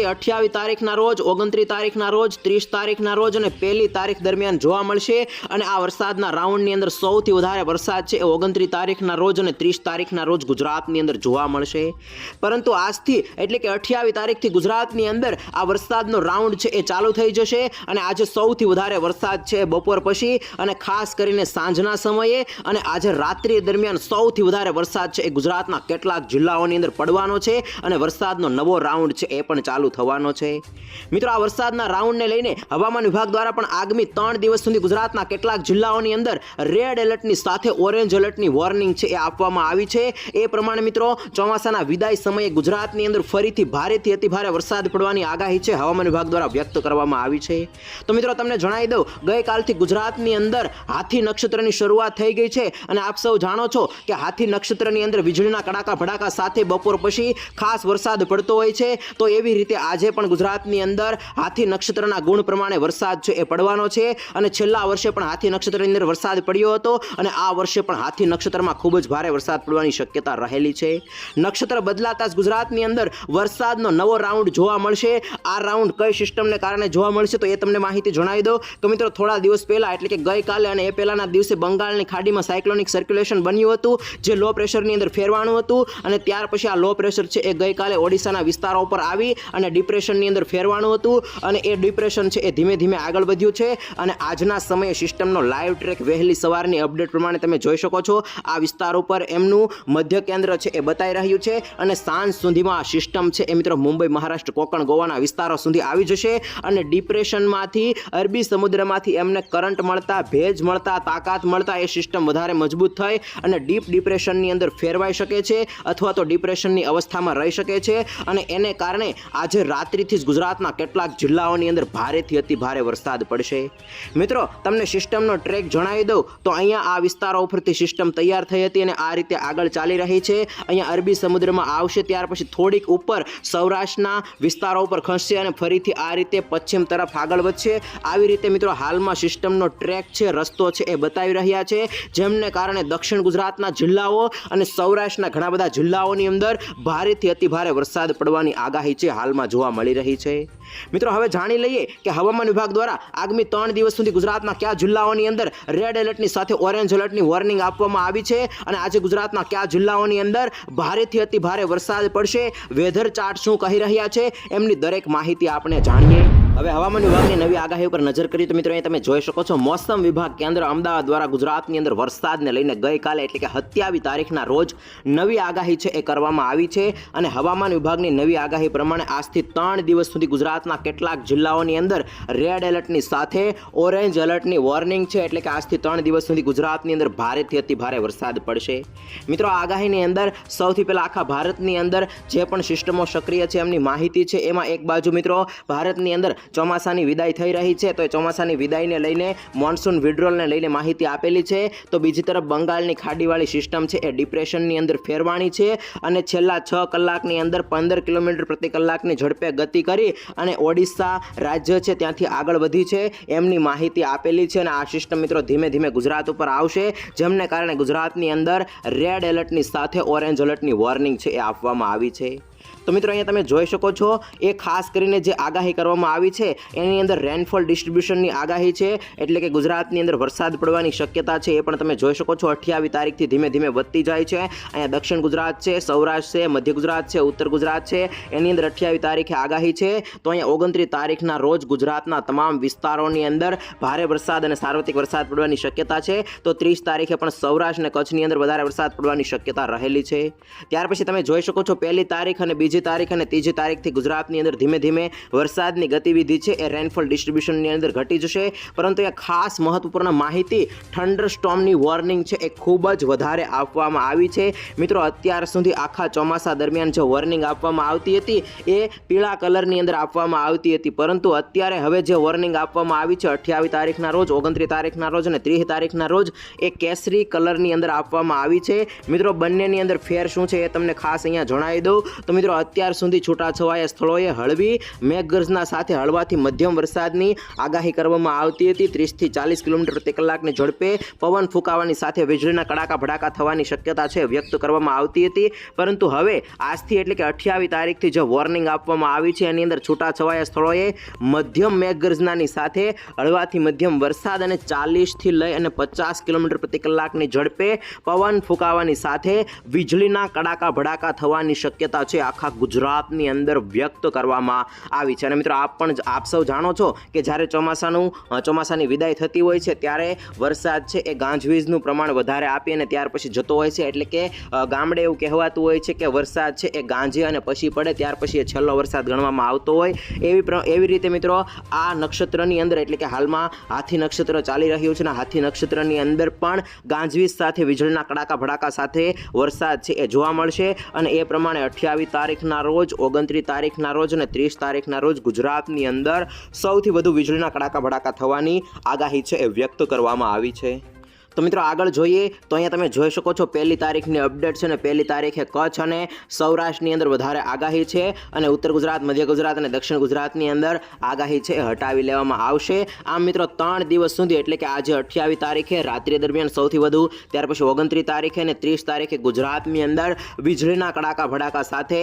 અઠ્યાવીસ તારીખના રોજ, ઓગણત્રીસ તારીખના રોજ, ત્રીસ તારીખના રોજ અને પહેલી તારીખ દરમિયાન જોવા મળશે. અને આ વરસાદના રાઉન્ડની અંદર સૌથી વધારે વરસાદ છે એ ઓગણત્રીસ તારીખના રોજ અને ત્રીસ તારીખના રોજ ગુજરાતની અંદર જોવા મળશે. પરંતુ આજથી એટલે કે અઠ્યાવીસ તારીખથી ગુજરાતની અંદર આ વરસાદનો રાઉન્ડ છે એ ચાલુ થઈ જશે અને આજે સૌથી વધારે વરસાદ છે બપોર પછી અને ખાસ કરીને સાંજના સમયે અને આજે રાત્રિ દરમિયાન સૌથી વધારે વરસાદ છે એ ગુજરાતના કેટલાક જિલ્લાઓની અંદર પડવાનો છે અને વરસાદનો નવો રાઉન્ડ છે એ પણ ચાલુ થવાનો છે. મિત્રો, આ વરસાદના રાઉન્ડને લઈને હવામાન વિભાગ દ્વારા પણ આગામી ત્રણ દિવસ સુધી ગુજરાતના કેટલાક જિલ્લાઓની અંદર રેડ એલર્ટની સાથે ઓરેન્જ એલર્ટની વોર્નિંગ છે એ આપવામાં આવી છે. એ પ્રમાણે મિત્રો, ચોમાસાના વિદાય સમયે ગુજરાતની અંદર ફરીથી ભારેથી અતિભારે વરસાદ પડવાની આગાહી છે હવામાન વિભાગ દ્વારા વ્યક્ત કરવામાં આવી છે. તો મિત્રો, તમને જણાવી દઉં, ગઈકાલથી ગુજરાતની અંદર હાથી નક્ષત્રની શરૂઆત થઈ ગઈ છે અને આપ સૌ જાણો છો કે હાથી નક્ષત્રની અંદર વીજળીના કડાકા ભડાકા સાથે બપોર પછી ખાસ વરસાદ પડતો હોય છે. તો એવી રીતે આજે પણ ગુજરાતની અંદર હાથી નક્ષત્રના ગુણ પ્રમાણે વરસાદ છે એ પડવાનો છે. અને છેલ્લા વર્ષે પણ હાથી નક્ષત્રની અંદર વરસાદ પડ્યો હતો અને આ વર્ષે પણ હાથી નક્ષત્રમાં ખૂબ જ ભારે વરસાદ પડવાની શક્યતા રહેલી છે. નક્ષત્ર બદલાતા જ ગુજરાતની અંદર વરસાદનો નવો રાઉન્ડ જોવા મળશે. આ રાઉન્ડ કઈ સિસ્ટમને કારણે જોવા મળશે તો એ તમને માહિતી જણાવી દઉં. તો મિત્રો, થોડા દિવસ પહેલાં, એટલે કે ગઈકાલે અને એ પહેલાંના દિવસે બંગાળની ખાડીમાં સાયક્લોનિક સર્ક્યુલેશન બન્યું હતું, જે લો પ્રેશરની અંદર ફેરવાનું હતું અને ત્યાર પછી આ લો પ્રેશર છે એ ગઈકાલે ઓડિશાના વિસ્તારો પર આવી અને ડિપ્રેશનની અંદર ફેરવાનું હતું અને એ ડિપ્રેશન છે એ ધીમે ધીમે આગળ વધ્યું છે અને આજના સમયે સિસ્ટમનો લાઈવ ટ્રેક વહેલી સવારની અપડેટ પ્રમાણે તમે જોઈ શકો છો. આ વિસ્તાર ઉપર એમનું મધ્ય કેન્દ્ર છે એ બતાવી રહ્યું છે અને સાંજ સુધીમાં આ સિસ્ટમ છે એ મિત્રો મુંબઈ, મહારાષ્ટ્ર, કોકણ, ગોવાના વિસ્તારો સુધી આવી જશે અને ડિપ્રેશનમાંથી અરબી સમુદ્રમાંથી એમને કરંટ મળતા, ભેજ મળતા, તાકાત મળતા એ સિસ્ટમ વધારે મજબૂત થઈ અને ડીપ ડિપ્રેશનની અંદર ફેરવાઈ શકે છે અથવા તો ડિપ્રેશનની અવસ્થામાં રહી શકે છે અને એને કારણે આજે રાત્રિથી જ ગુજરાતના કેટલાક જિલ્લાઓની અંદર ભારેથી અતિ ભારે વરસાદ પડશે. મિત્રો, તમને સિસ્ટમનો ટ્રેક જણાવી દઉં તો અહીંયા આ વિસ્તારો ઉપરથી સિસ્ટમ તૈયાર થઈ હતી અને આ રીતે આગળ ચાલી રહી છે. અહીંયા અરબી સમુદ્રમાં આવશે, ત્યાર પછી થોડીક ઉપર સૌરાષ્ટ્રના વિસ્તારો ઉપર ખસશે અને ફરીથી આ રીતે પશ્ચિમ તરફ આગળ વધશે. આવી રીતે મિત્રો, હાલમાં સિસ્ટમનો ટ્રેક છે, રસ્તો છે, એ બતાવી રહ્યા છે. જેમને કારણે દક્ષિણ ગુજરાતના જિલ્લાઓ અને સૌરાષ્ટ્રના ઘણા બધા જિલ્લાઓની અંદર ભારેથી અતિ ભારે વરસાદ પડવાની આગાહી છે હાલમાં. જોવા મળી રહી છે. મિત્રો, હવે જાણી લઈએ કે હવામાન વિભાગ દ્વારા આગામી ત્રણ દિવસ સુધી ગુજરાતના કયા જિલ્લાઓની અંદર રેડ એલર્ટની સાથે ઓરેન્જ એલર્ટની વોર્નિંગ આપવામાં આવી છે અને આજે ગુજરાતના કયા જિલ્લાઓની અંદર ભારેથી અતિ ભારે વરસાદ પડશે વેધર ચાર્ટ શું કહી રહ્યા છે, એમની દરેક માહિતી આપણે જાણીએ. હવે હવામાન વિભાગની નવી આગાહી ઉપર નજર કરીએ તો મિત્રો તમે જોઈ શકો છો, મોસમ વિભાગ કેન્દ્ર અમદાવાદ દ્વારા ગુજરાતની અંદર વરસાદને લઈને ગઈકાલે એટલે કે હત્યાવી તારીખના રોજ નવી આગાહી છે એ કરવામાં આવી છે અને હવામાન વિભાગની નવી આગાહી પ્રમાણે આજથી ત્રણ દિવસ સુધી ગુજરાતના કેટલાક જિલ્લાઓની અંદર રેડ એલર્ટની સાથે ઓરેન્જ એલર્ટની વોર્નિંગ છે એટલે કે આજથી ત્રણ દિવસ સુધી ગુજરાતની અંદર ભારેથી અતિ ભારે વરસાદ પડશે. મિત્રો આગાહીની અંદર સૌથી પહેલાં આખા ભારતની અંદર જે પણ સિસ્ટમો સક્રિય છે એમની માહિતી છે. એમાં એક બાજુ મિત્રો, ભારતની અંદર ચોમાસાની વિદાય થઈ રહી છે, તો એ ચોમાસાની વિદાયને લઈને મોન્સૂન વિડ્રોલને લઈને માહિતી આપેલી છે. તો બીજી તરફ બંગાળની ખાડીવાળી સિસ્ટમ છે, એ ડિપ્રેશનની અંદર ફેરવાણી છે અને છેલ્લા છ કલાકની અંદર પંદર કિલોમીટર પ્રતિ કલાકની ઝડપે ગતિ કરી અને ઓડિશા રાજ્ય છે, ત્યાંથી આગળ વધી છે. એમની માહિતી આપેલી છે અને આ સિસ્ટમ મિત્રો ધીમે ધીમે ગુજરાત ઉપર આવશે, જેમને કારણે ગુજરાતની અંદર રેડ એલર્ટની સાથે ઓરેન્જ એલર્ટની વોર્નિંગ છે, એ આપવામાં આવી છે. તો મિત્રો અહીંયા તમે જોઈ શકો છો, એ ખાસ કરીને જે આગાહી કરવામાં આવી છે, એની અંદર રેનફોલ ડિસ્ટ્રીબ્યુશનની આગાહી છે, એટલે કે ગુજરાતની અંદર વરસાદ પડવાની શક્યતા છે, એ પણ તમે જોઈ શકો છો અઠ્યાવીસ તારીખથી ધીમે ધીમે વધતી જાય છે. અહીંયા દક્ષિણ ગુજરાત છે, સૌરાષ્ટ્ર છે, મધ્ય ગુજરાત છે, ઉત્તર ગુજરાત છે, એની અંદર અઠ્યાવીસ તારીખે આગાહી છે. તો અહીંયા ઓગણત્રીસ તારીખના રોજ ગુજરાતના તમામ વિસ્તારોની અંદર ભારે વરસાદ અને સાર્વત્રિક વરસાદ પડવાની શક્યતા છે. તો ત્રીસ તારીખે પણ સૌરાષ્ટ્ર અને કચ્છની અંદર વધારે વરસાદ પડવાની શક્યતા રહેલી છે. ત્યાર પછી તમે જોઈ શકો છો, પહેલી તારીખ અને બીજી તારીખ અને ત્રીજી તારીખથી ગુજરાતની અંદર ધીમે ધીમે વરસાદની ગતિવિધિ છે. એ રેનફોલ ડિસ્ટ્રીબ્યુશનની અંદર ઘટી જશે. પરંતુ એ ખાસ મહત્વપૂર્ણ માહિતી થંડર સ્ટોમની વોર્નિંગ છે. એ ખૂબ જ વધારે આપવામાં આવી છે. મિત્રો, અત્યાર સુધી આખા ચોમાસા દરમિયાન જે વોર્નિંગ આપવામાં આવતી હતી, એ પીળા કલરની અંદર આપવામાં આવતી હતી. પરંતુ અત્યારે હવે જે વોર્નિંગ આપવામાં આવી છે, અઠ્યાવીસ તારીખના રોજ, ઓગણત્રીસ તારીખના રોજ અને ત્રીસ તારીખના રોજ, એ કેસરી કલરની અંદર આપવામાં આવી છે. મિત્રો, બંનેની અંદર ફેર શું છે એ તમને ખાસ અહીંયા જણાવી દઉં. તો મિત્રો, અત્યાર સુધી છૂટાછવાયા સ્થળોએ હળવી મેઘગર્જના સાથે હળવાથી મધ્યમ વરસાદની આગાહી કરવામાં આવતી હતી. ત્રીસથી ચાલીસ કિલોમીટર પ્રતિ કલાકની ઝડપે પવન ફૂંકાવાની સાથે વીજળીના કડાકા ભડાકા થવાની શક્યતા છે વ્યક્ત કરવામાં આવતી હતી. પરંતુ હવે આજથી એટલે કે અઠ્યાવીસ તારીખથી જે વોર્નિંગ આપવામાં આવી છે, એની અંદર છૂટાછવાયા સ્થળોએ મધ્યમ મેઘગર્જનાની સાથે હળવાથી મધ્યમ વરસાદ અને ચાલીસથી લઈ અને પચાસ કિલોમીટર પ્રતિ કલાકની ઝડપે પવન ફૂંકાવાની સાથે વીજળીના કડાકા ભડાકા થવાની શક્યતા છે. આખા ગુજરાતની અંદર વ્યક્ત કરવામાં આવી છે. અને મિત્રો, આપ પણ આપ સૌ જાણો છો કે જ્યારે ચોમાસાનું ચોમાસાની વિદાય થતી હોય છે, ત્યારે વરસાદ છે એ ગાંજવીજનું પ્રમાણ વધારે આપી અને ત્યાર પછી જતો હોય છે. એટલે કે ગામડે એવું કહેવાતું હોય છે કે વરસાદ છે એ ગાંજે અને પછી પડે, ત્યાર પછી એ છેલ્લો વરસાદ ગણવામાં આવતો હોય. એવી એવી રીતે મિત્રો, આ નક્ષત્રની અંદર, એટલે કે હાલમાં હાથી નક્ષત્ર ચાલી રહ્યું છે અને હાથી નક્ષત્રની અંદર પણ ગાંજવીજ સાથે, વીજળીના કડાકા ભડાકા સાથે વરસાદ છે એ જોવા મળશે. અને એ પ્રમાણે અઠ્યાવીસ તારીખના રોજ, ઓગણત્રીસ તારીખના રોજ અને ત્રીસ તારીખના રોજ ગુજરાતની અંદર સૌથી વધુ વીજળીના કડાકા ભડાકા થવાની આગાહી છે એ વ્યક્ત કરવામાં આવી છે. તો મિત્રો આગળ જોઈએ, તો અહીંયા તમે જોઈ શકો છો પહેલી તારીખની અપડેટ છે અને પહેલી તારીખે કચ્છ અને સૌરાષ્ટ્રની અંદર વધારે આગાહી છે અને ઉત્તર ગુજરાત, મધ્ય ગુજરાત અને દક્ષિણ ગુજરાતની અંદર આગાહી છે હટાવી લેવામાં આવશે. આમ મિત્રો ત્રણ દિવસ સુધી, એટલે કે આજે અઠ્યાવીસ તારીખે, રાત્રિ દરમિયાન સૌથી વધુ, ત્યાર પછી ઓગણત્રીસ તારીખે અને ત્રીસ તારીખે ગુજરાતની અંદર વીજળીના કડાકા ભડાકા સાથે